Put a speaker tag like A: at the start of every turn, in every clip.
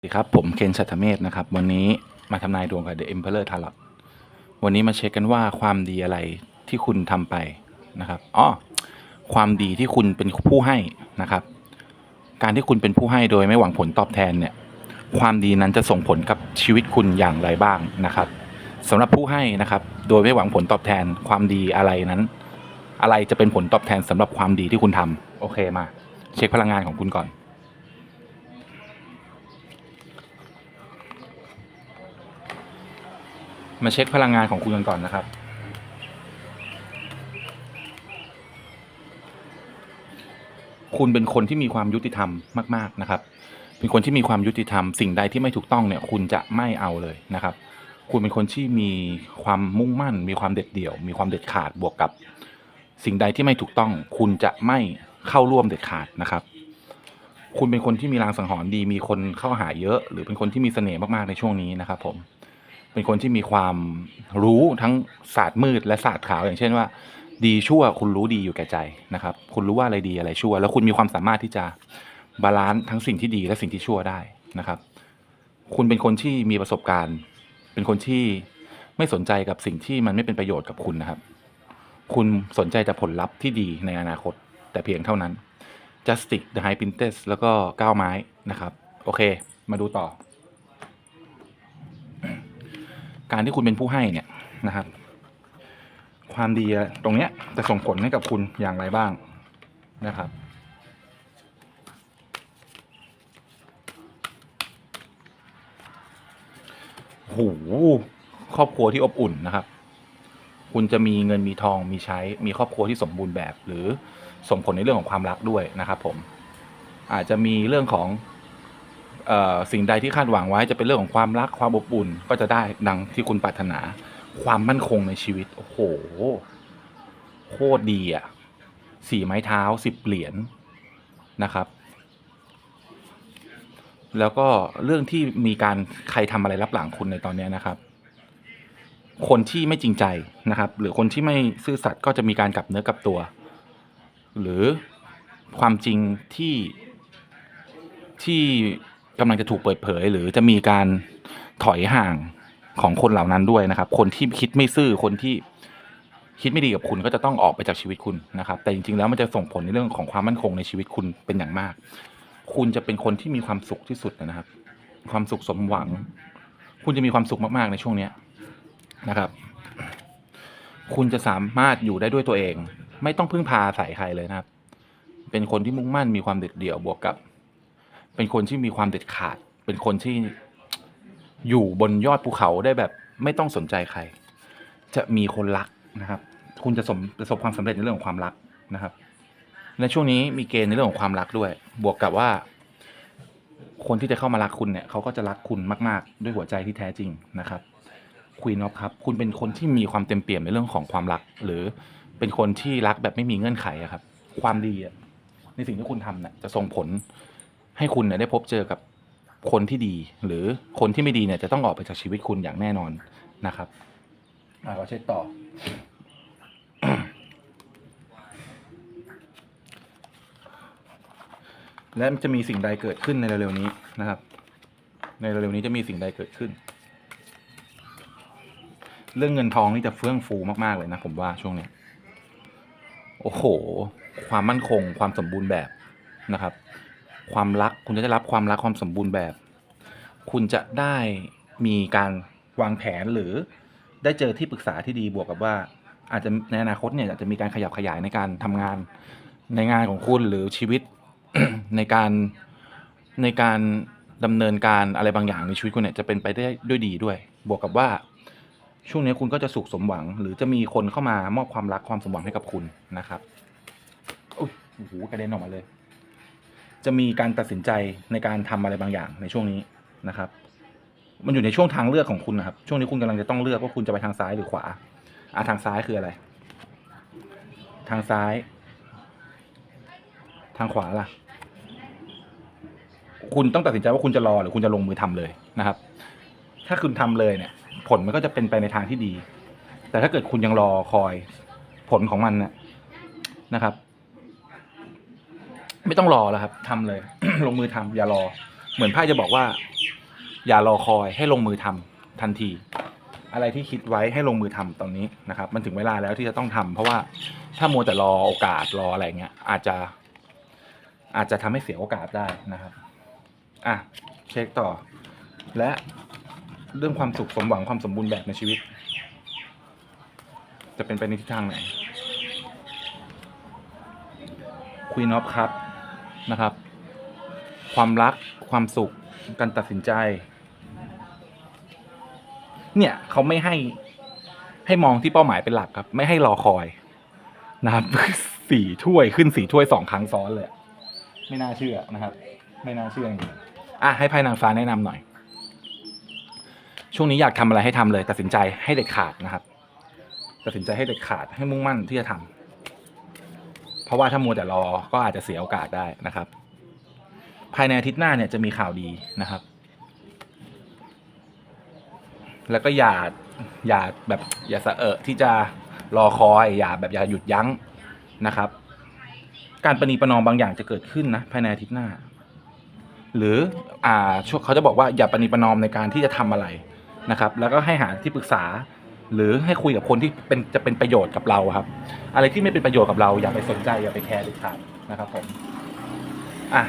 A: สวัสดีครับ ผมเคนชัตเมธนะครับ วันนี้มาทำนายดวงกับ The Emperor Tarot วันนี้มาเช็คกันว่าความดีอะไรที่คุณทำไปนะครับอ๋อความดีที่คุณเป็นผู้ให้นะครับ การที่คุณเป็นผู้ให้โดยไม่หวังผลตอบแทนเนี่ย ความดีนั้นจะส่งผลกับชีวิตคุณอย่างไรบ้างนะครับสำหรับผู้ให้นะครับ โดยไม่หวังผลตอบแทนความดีอะไรนั้น อะไรจะเป็นผลตอบแทนสำหรับความดีที่คุณทำโอเคมา เช็คพลังงานของคุณก่อน มาเช็คพลังงานของคุณกันก่อนนะครับ คุณเป็นคนที่มีความยุติธรรมมาก ๆนะครับ เป็นคนที่มีความยุติธรรม สิ่งใดที่ไม่ถูกต้องเนี่ย คุณจะไม่เอาเลยนะครับ คุณเป็นคนที่มีความมุ่งมั่น มีความเด็ดเดี่ยว มีความเด็ดขาดบวกกับ สิ่งใดที่ไม่ถูกต้อง คุณจะไม่เข้าร่วมเด็ดขาดนะครับคุณเป็นคนที่มีรางสังหรณ์ดี มีคนเข้าหาเยอะ หรือเป็นคนที่มีเสน่ห์มาก ๆ ในช่วงนี้นะครับผม เป็นคนที่มีความรู้ทั้งศาสตร์มืดและศาสตร์ขาวอย่างเช่นว่า ดีชั่วคุณรู้ดีอยู่แก่ใจนะครับ คุณรู้ว่าอะไรดีอะไรชั่ว แล้วคุณมีความสามารถที่จะบาลานซ์ทั้งสิ่งที่ดีและสิ่งที่ชั่วได้นะครับ คุณเป็นคนที่มีประสบการณ์ เป็นคนที่ไม่สนใจกับสิ่งที่มันไม่เป็นประโยชน์กับคุณนะครับ คุณสนใจแต่ผลลัพธ์ที่ดีในอนาคต แต่เพียงเท่านั้น Justice The High Princess แล้วก็ก้าวไม้นะครับ โอเค มาดูต่อ การที่คุณเป็นผู้ให้เนี่ยนะครับ ความดีตรงเนี้ยจะส่งผลให้กับคุณอย่างไรบ้างนะครับโหครอบครัวที่อบอุ่นนะครับ คุณจะมีเงินมีทองมีใช้ มีครอบครัวที่สมบูรณ์แบบ หรือส่งผลในเรื่องของความรักด้วยนะครับ ผม อาจจะมีเรื่องของ สิ่งใดที่คาดหวังไว้จะเป็นเรื่องของความรักความอบอุ่นก็จะได้ดังที่คุณปรารถนา ความมั่นคงในชีวิต โอ้โหโคตรดีอะสี่ไม้เท้าสิบเหรียญนะครับ แล้วก็เรื่องที่มีการใครทำอะไรรับหลังคุณในตอนนี้นะครับ คนที่ไม่จริงใจนะครับ หรือคนที่ไม่ซื่อสัตย์ก็จะมีการกลับเนื้อกลับตัว หรือความจริงที่ที่ กำลังจะถูกเปิดเผย หรือจะมีการถอยห่างของคนเหล่านั้นด้วยนะครับ คนที่คิดไม่ซื่อคนที่คิดไม่ดีกับคุณก็จะต้องออกไปจากชีวิตคุณนะครับ แต่จริงๆแล้วมันจะส่งผลในเรื่องของความมั่นคงในชีวิตคุณเป็นอย่างมาก คุณจะเป็นคนที่มีความสุขที่สุดนะครับ ความสุขสมหวัง คุณจะมีความสุขมากๆในช่วงเนี้ยนะครับ คุณจะสามารถอยู่ได้ด้วยตัวเอง ไม่ต้องพึ่งพาอาศัยใครเลยนะครับ เป็นคนที่มุ่งมั่นมีความเด็ดเดี่ยวบวกกับ เป็นคนที่มีความเด็ดขาด เป็นคนที่อยู่บนยอดภูเขาได้แบบไม่ต้องสนใจใคร จะมีคนรักนะครับ คุณจะสมประสบความสำเร็จในเรื่องของความรักนะครับ ในช่วงนี้มีเกณฑ์ในเรื่องของความรักด้วย บวกกับว่า คนที่จะเข้ามารักคุณเนี่ยเขาก็จะรักคุณมากๆ ด้วยหัวใจที่แท้จริงนะครับคุยนอฟครับคุณเป็นคนที่มีความเต็มเปี่ยมในเรื่องของความรัก หรือเป็นคนที่รักแบบไม่มีเงื่อนไขครับ ความดีในสิ่งที่คุณทำเนี่ยจะส่งผล ให้คุณเนี่ยได้พบเจอกับคนที่ดี หรือคนที่ไม่ดีเนี่ยจะต้องออกไปจากชีวิตคุณอย่างแน่นอนนะครับอ่าเราเช็คต่อ และจะมีสิ่งใดเกิดขึ้นในเร็วๆนี้นะครับ ในเร็วๆนี้จะมีสิ่งใดเกิดขึ้น เรื่องเงินทองนี่จะเฟื่องฟูมากๆเลยนะผมว่าช่วงนี้โอ้โห ความมั่นคง ความสมบูรณ์แบบนะครับ ความรัก คุณจะได้รับความรักความสมบูรณ์แบบ คุณจะได้มีการวางแผนหรือได้เจอที่ปรึกษาที่ดีบวกกับว่า อาจจะในอนาคตเนี่ยอาจจะมีการขยับขยายในการทำงานในงานของคุณหรือชีวิตในการในการดำเนินการอะไรบางอย่างในชีวิตคุณเนี่ยจะเป็นไปได้ด้วยดีด้วย บวกกับว่า ช่วงนี้คุณก็จะสุขสมหวัง หรือจะมีคนเข้ามามอบความรักความสมหวังให้กับคุณนะครับโอ้โหกระเด็นออกมาเลย จะมีการตัดสินใจในการทำอะไรบางอย่างในช่วงนี้นะครับ มันอยู่ในช่วงทางเลือกของคุณนะครับ ช่วงนี้คุณกำลังจะต้องเลือกว่าคุณจะไปทางซ้ายหรือขวาอะทางซ้ายคืออะไร ทางซ้าย ทางขวาล่ะ คุณต้องตัดสินใจว่าคุณจะรอหรือคุณจะลงมือทำเลยนะครับ ถ้าคุณทำเลยเนี่ย ผลมันก็จะเป็นไปในทางที่ดี แต่ถ้าเกิดคุณยังรอคอยผลของมันเนี่ยนะครับ ไม่ต้องรอแล้วครับทำเลย ลงมือทำอย่ารอ เหมือนไพ่จะบอกว่า อย่ารอคอยให้ลงมือทำทันที อะไรที่คิดไว้ให้ลงมือทำตอนนี้นะครับ มันถึงเวลาแล้วที่จะต้องทำเพราะว่าถ้ามัวแต่รอโอกาสรออะไรเงี้ยอาจจะ อาจจะทำให้เสียโอกาสได้นะครับอะเช็คต่อ และเรื่องความสุขสมหวังความสมบูรณ์แบบในชีวิต จะเป็นไปในทิศทางไหนคุยนอฟครับ นะครับ ความรักความสุขการตัดสินใจ เนี่ยเขาไม่ให้ให้มองที่เป้าหมายเป็นหลักครับ ไม่ให้รอคอยนะครับสี่ถ้วยขึ้นสี่ถ้วยสองครั้งซ้อนเลย ไม่น่าเชื่อนะครับ ไม่น่าเชื่อจริงอะให้ไพ่นางฟ้าแนะนำหน่อย ช่วงนี้อยากทำอะไรให้ทำเลย ตัดสินใจให้เด็ดขาดนะครับ ตัดสินใจให้เด็ดขาดให้มุ่งมั่นที่จะทำ เพราะว่าถ้ามัวแต่รอก็อาจจะเสียโอกาสได้นะครับ ภายในอาทิตย์หน้าเนี่ยจะมีข่าวดีนะครับ แล้วก็อย่าอย่าแบบอย่าสะเอะที่จะรอคอยอย่าแบบอย่าหยุดยั้งนะครับ การประนีประนอมบางอย่างจะเกิดขึ้นนะภายในอาทิตย์หน้า หรืออ่าช่วงเขาจะบอกว่าอย่าประนีประนอมในการที่จะทำอะไรนะครับ แล้วก็ให้หาที่ปรึกษา หรือให้คุยกับคนที่เป็นจะเป็นประโยชน์กับเราครับ อะไรที่ไม่เป็นประโยชน์กับเราอย่าไปสนใจอย่าไปแคร์เด็ดขาดนะครับผมอะ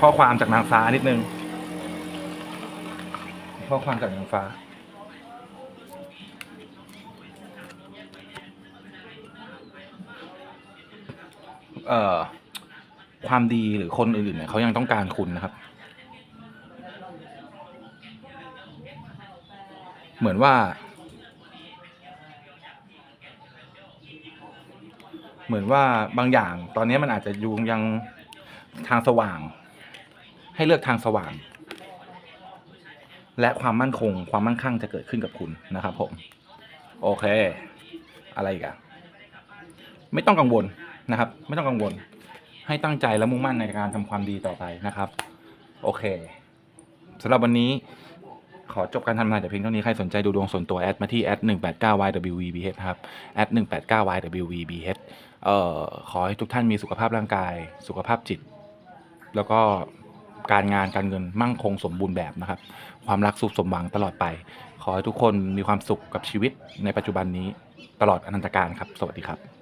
A: ข้อความจากนางฟ้านิดนึง ข้อความจากนางฟ้า เอ่อความดีหรือคนอื่นๆเนี่ยเขายังต้องการคุณนะครับ เหมือนว่า เหมือนว่าบางอย่างตอนนี้มันอาจจะยูยังทางสว่าง ให้เลือกทางสว่าง และความมั่นคง ความมั่งคั่งจะเกิดขึ้นกับคุณนะครับ ผม โอเค อะไรอีกอะไม่ต้องกังวลนะครับ ไม่ต้องกังวล ให้ตั้งใจและมุ่งมั่นในการทำความดีต่อไปนะครับ โอเคสำหรับวันนี้ ขอจบการทำงานแต่เพียงเท่านี้ ใครสนใจดูดวงส่วนตัวแอดมาที่แอดหนึ่งแปดเก้า ywvbh ครับแอดหนึ่งแปดเก้า ywvbh เอ่อขอให้ทุกท่านมีสุขภาพร่างกาย สุขภาพจิต แล้วก็การงานการเงินมั่งคงสมบูรณ์แบบนะครับ ความรักสุขสมหวังตลอดไป ขอให้ทุกคนมีความสุขกับชีวิตในปัจจุบันนี้ตลอดอนันตการครับ สวัสดีครับ